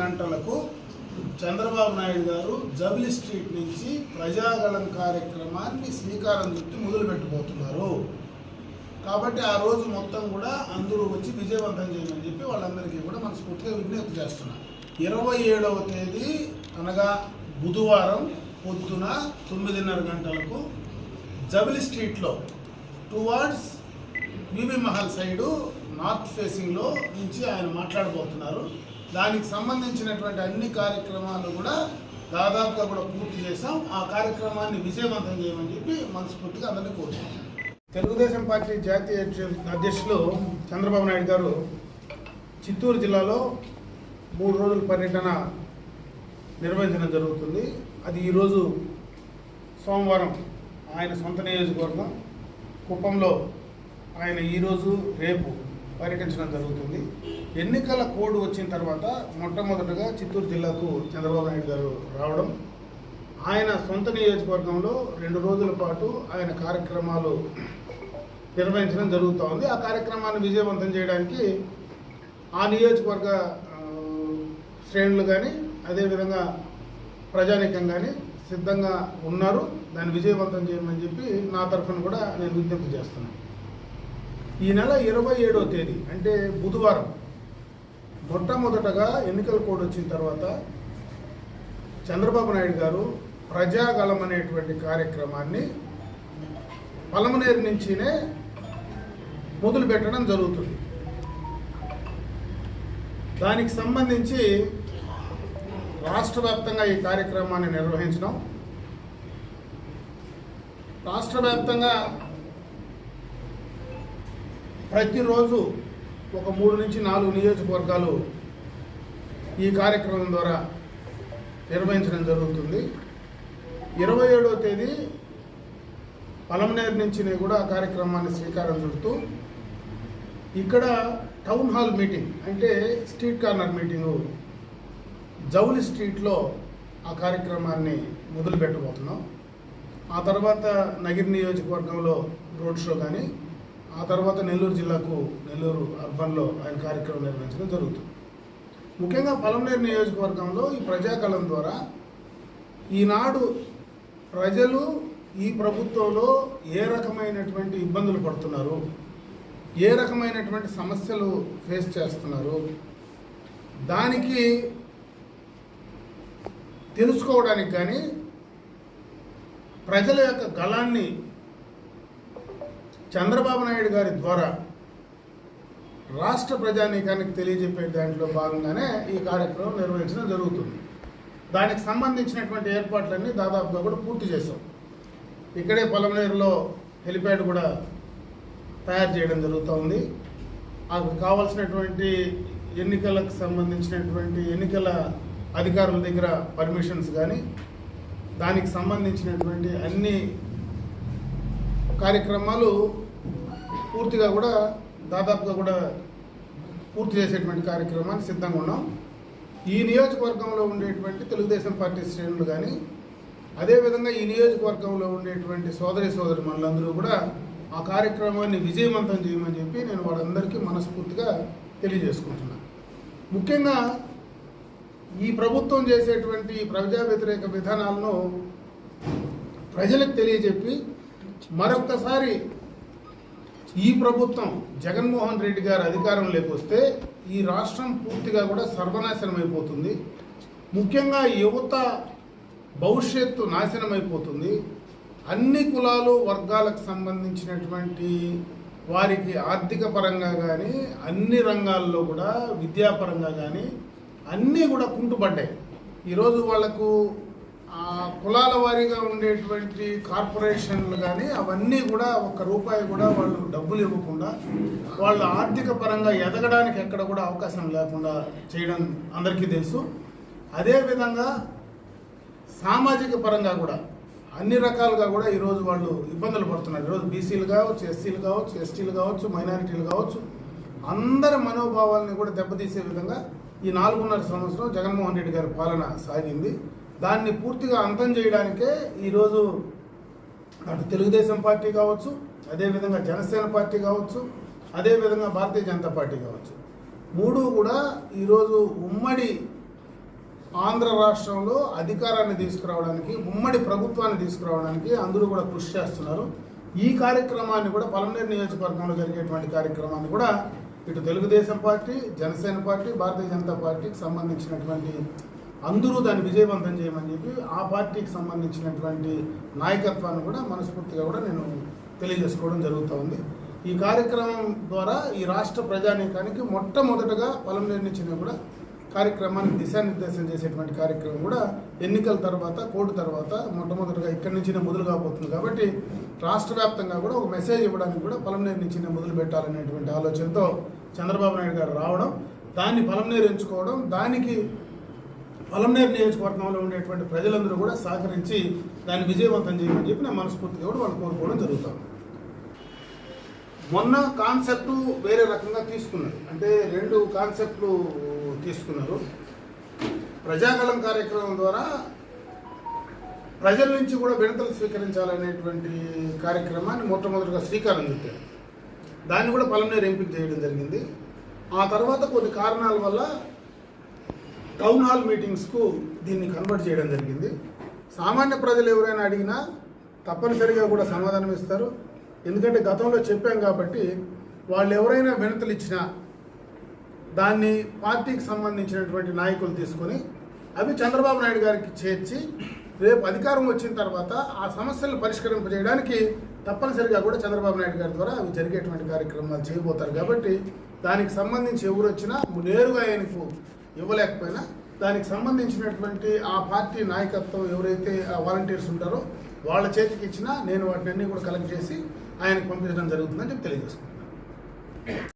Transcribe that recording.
గంటలకు చంద్రబాబు నాయుడు గారు జబిలి స్ట్రీట్ నుంచి ప్రజాగళం కార్యక్రమాన్ని శ్రీకారం చుట్టి మొదలు పెట్టబోతున్నారు కాబట్టి ఆ రోజు మొత్తం కూడా అందరూ వచ్చి విజయవంతం చేయమని చెప్పి వాళ్ళందరికీ కూడా మనస్ఫూర్తిగా విజ్ఞప్తి చేస్తున్నారు ఇరవై ఏడవ తేదీ అనగా బుధవారం పొద్దున తొమ్మిదిన్నర గంటలకు జబిలి స్ట్రీట్లో towards Bibi Mahal side north ఫేసింగ్లో నుంచి ఆయన మాట్లాడబోతున్నారు. దానికి సంబంధించినటువంటి అన్ని కార్యక్రమాలు కూడా దాదాపుగా కూడా పూర్తి చేసాం ఆ కార్యక్రమాన్ని విజయవంతం చేయమని చెప్పి మనస్ఫూర్తిగా అందరినీ కోరుతున్నాం. తెలుగుదేశం పార్టీ జాతీయ అధ్యక్షులు చంద్రబాబు నాయుడు గారు చిత్తూరు జిల్లాలో మూడు రోజుల పర్యటన నిర్వహించడం జరుగుతుంది. అది ఈరోజు సోమవారం ఆయన సొంత నియోజకవర్గం. కుప్పంలో ఆయన ఈరోజు రేపు పర్యటించడం జరుగుతుంది. ఎన్నికల కోడ్ వచ్చిన తర్వాత మొట్టమొదటగా చిత్తూరు జిల్లాకు చంద్రబాబు నాయుడు గారు రావడం. ఆయన సొంత నియోజకవర్గంలో రెండు రోజుల పాటు ఆయన కార్యక్రమాలు నిర్వహించడం జరుగుతూ ఉంది. ఆ కార్యక్రమాన్ని విజయవంతం చేయడానికి ఆ నియోజకవర్గ శ్రేణులు కానీ అదేవిధంగా ప్రజానీకం కానీ సిద్ధంగా ఉన్నారు. దాన్ని విజయవంతం చేయమని చెప్పి నా తరఫున కూడా నేను విజ్ఞప్తి చేస్తున్నాను. ఈ నెల ఇరవై ఏడవ తేదీ అంటే బుధవారం మొట్టమొదటగా ఎన్నికల కోడ్ వచ్చిన తర్వాత చంద్రబాబు నాయుడు గారు ప్రజాగలం అనేటువంటి కార్యక్రమాన్ని పలమనేరు నుంచినే మొదలు పెట్టడం జరుగుతుంది. దానికి సంబంధించి రాష్ట్ర వ్యాప్తంగా ఈ కార్యక్రమాన్ని నిర్వహించడం రాష్ట్ర వ్యాప్తంగా ప్రతిరోజు ఒక మూడు నుంచి నాలుగు నియోజకవర్గాలు ఈ కార్యక్రమం ద్వారా నిర్వహించడం జరుగుతుంది. ఇరవై ఏడవ తేదీ పలమనేరు నుంచి కూడా ఆ కార్యక్రమాన్ని శ్రీకారం చుడుతూ ఇక్కడ టౌన్ హాల్ మీటింగ్ అంటే స్ట్రీట్ కార్నర్ మీటింగు జౌలి స్ట్రీట్లో ఆ కార్యక్రమాన్ని మొదలు పెట్టబోతున్నాం ఆ తర్వాత నగిరి నియోజకవర్గంలో రోడ్ షో కానీ ఆ తర్వాత నెల్లూరు జిల్లాకు నెల్లూరు అర్బన్లో ఆయన కార్యక్రమం నిర్వహించడం జరుగుతుంది. ముఖ్యంగా పలమనేరు నియోజకవర్గంలో ఈ ప్రజాకళం ద్వారా ఈనాడు ప్రజలు ఈ ప్రభుత్వంలో ఏ రకమైనటువంటి ఇబ్బందులు పడుతున్నారు ఏ రకమైనటువంటి సమస్యలు ఫేస్ చేస్తున్నారు దానికి తెలుసుకోవడానికి కానీ ప్రజల యొక్క గళాన్ని చంద్రబాబు నాయుడు గారి ద్వారా రాష్ట్ర ప్రజానీకానికి తెలియజెప్పే దాంట్లో భాగంగానే ఈ కార్యక్రమం నిర్వహించడం జరుగుతుంది. దానికి సంబంధించినటువంటి ఏర్పాట్లన్నీ దాదాపుగా కూడా పూర్తి చేశాం. ఇక్కడే పొలంనేరులో హెలిప్యాడ్ కూడా తయారు చేయడం జరుగుతూ ఉంది. అది కావాల్సినటువంటి ఎన్నికలకు సంబంధించినటువంటి ఎన్నికల అధికారుల దగ్గర పర్మిషన్స్ కానీ దానికి సంబంధించినటువంటి అన్ని కార్యక్రమాలు పూర్తిగా కూడా దాదాపుగా కూడా పూర్తి చేసేటువంటి కార్యక్రమాన్ని సిద్ధంగా ఉన్నాం. ఈ నియోజకవర్గంలో ఉండేటువంటి తెలుగుదేశం పార్టీ శ్రేణులు కానీ అదేవిధంగా ఈ నియోజకవర్గంలో ఉండేటువంటి సోదరి సోదరి మనులందరూ కూడా ఆ కార్యక్రమాన్ని విజయవంతం చేయమని చెప్పి నేను వాళ్ళందరికీ మనస్ఫూర్తిగా తెలియజేసుకుంటున్నాను. ముఖ్యంగా ఈ ప్రభుత్వం చేసేటువంటి ప్రజా వ్యతిరేక విధానాలను ప్రజలకు తెలియజెప్పి మరొక్కసారి ఈ ప్రభుత్వం జగన్మోహన్ రెడ్డి గారు అధికారంలోకి వస్తే ఈ రాష్ట్రం పూర్తిగా కూడా సర్వనాశనం అయిపోతుంది ముఖ్యంగా యువత భవిష్యత్తు నాశనం అయిపోతుంది అన్ని కులాలు వర్గాలకు సంబంధించినటువంటి వారికి ఆర్థిక పరంగా కానీ అన్ని రంగాల్లో కూడా విద్యాపరంగా కానీ అన్నీ కూడా కుంటుపడ్డాయి. ఈరోజు వాళ్ళకు కులాల వారీగా ఉండేటువంటి కార్పొరేషన్లు కానీ అవన్నీ కూడా ఒక్క రూపాయి కూడా వాళ్ళు డబ్బులు ఇవ్వకుండా వాళ్ళు ఆర్థిక పరంగా ఎదగడానికి ఎక్కడ కూడా అవకాశం లేకుండా చేయడం అందరికీ తెలుసు. అదేవిధంగా సామాజిక పరంగా కూడా అన్ని రకాలుగా కూడా ఈరోజు వాళ్ళు ఇబ్బందులు పడుతున్నారు. ఈరోజు బీసీలు కావచ్చు ఎస్సీలు కావచ్చు ఎస్టీలు కావచ్చు మైనారిటీలు కావచ్చు అందరి మనోభావాల్ని కూడా దెబ్బతీసే విధంగా ఈ నాలుగున్నర సంవత్సరం జగన్మోహన్ రెడ్డి గారి పాలన సాగింది. దాన్ని పూర్తిగా అంతం చేయడానికే ఈరోజు అటు తెలుగుదేశం పార్టీ కావచ్చు అదేవిధంగా జనసేన పార్టీ కావచ్చు అదేవిధంగా భారతీయ జనతా పార్టీ కావచ్చు. మూడు కూడా ఈరోజు ఉమ్మడి ఆంధ్ర రాష్ట్రంలో అధికారాన్ని తీసుకురావడానికి ఉమ్మడి ప్రభుత్వాన్ని తీసుకురావడానికి అందరూ కూడా కృషి చేస్తున్నారు. ఈ కార్యక్రమాన్ని కూడా పలమనేరు నియోజకవర్గంలో జరిగేటువంటి కార్యక్రమాన్ని కూడా ఇటు తెలుగుదేశం పార్టీ జనసేన పార్టీ భారతీయ జనతా పార్టీకి సంబంధించినటువంటి అందరూ దాన్ని విజయవంతం చేయమని చెప్పి ఆ పార్టీకి సంబంధించినటువంటి నాయకత్వాన్ని కూడా మనస్ఫూర్తిగా కూడా నేను తెలియజేసుకోవడం జరుగుతూ ఉంది. ఈ కార్యక్రమం ద్వారా ఈ రాష్ట్ర ప్రజానీకానికి మొట్టమొదటగా పొలం నిర్ణయించిన కూడా కార్యక్రమాన్ని దిశానిర్దేశం చేసేటువంటి కార్యక్రమం కూడా ఎన్నికల తర్వాత కోర్టు తర్వాత మొట్టమొదటిగా ఇక్కడి నుంచినే మొదలు కాబోతుంది కాబట్టి రాష్ట్ర వ్యాప్తంగా కూడా ఒక మెసేజ్ ఇవ్వడానికి కూడా పలమనేరు నుంచినే మొదలు పెట్టాలనేటువంటి ఆలోచనతో చంద్రబాబు నాయుడు గారు రావడం దాన్ని పలమనేరు ఎంచుకోవడం దానికి పలమనేరు నియోజకవర్గంలో ఉండేటువంటి ప్రజలందరూ కూడా సహకరించి దాన్ని విజయవంతం చేయమని చెప్పి నేను మనస్ఫూర్తిగా కూడా వాళ్ళు కోరుకోవడం జరుగుతుంది మొన్న కాన్సెప్ట్ వేరే రకంగా తీసుకున్నారు. అంటే రెండు కాన్సెప్ట్లు తీసుకున్నారు. ప్రజాగలం కార్యక్రమం ద్వారా ప్రజల నుంచి కూడా వినతలు స్వీకరించాలనేటువంటి కార్యక్రమాన్ని మొట్టమొదటిగా శ్రీకారం చుట్టారు. దాన్ని కూడా పలమనేరు ఎంపిక చేయడం జరిగింది. ఆ తర్వాత కొన్ని కారణాల వల్ల టౌన్ హాల్ మీటింగ్స్కు దీన్ని కన్వర్ట్ చేయడం జరిగింది. సామాన్య ప్రజలు ఎవరైనా అడిగినా తప్పనిసరిగా కూడా సమాధానం ఇస్తారు. ఎందుకంటే గతంలో చెప్పాం కాబట్టి వాళ్ళు ఎవరైనా వినతులు ఇచ్చినా దాన్ని పార్టీకి సంబంధించినటువంటి నాయకులు తీసుకొని అవి చంద్రబాబు నాయుడు గారికి చేర్చి రేపు అధికారం వచ్చిన తర్వాత ఆ సమస్యలను పరిష్కరింపజేయడానికి తప్పనిసరిగా కూడా చంద్రబాబు నాయుడు గారి ద్వారా అవి జరిగేటువంటి కార్యక్రమాలు చేయబోతారు. కాబట్టి దానికి సంబంధించి ఎవరు వచ్చినా నేరుగా ఆయనకు ఇవ్వలేకపోయినా దానికి సంబంధించినటువంటి ఆ పార్టీ నాయకత్వం ఎవరైతే ఆ వాలంటీర్స్ ఉంటారో వాళ్ళ చేతికి ఇచ్చినా నేను వాటిని అన్నీ కూడా కలెక్ట్ చేసి ఆయనకు పంపించడం జరుగుతుందని చెప్పి తెలియజేసుకుంటున్నాను.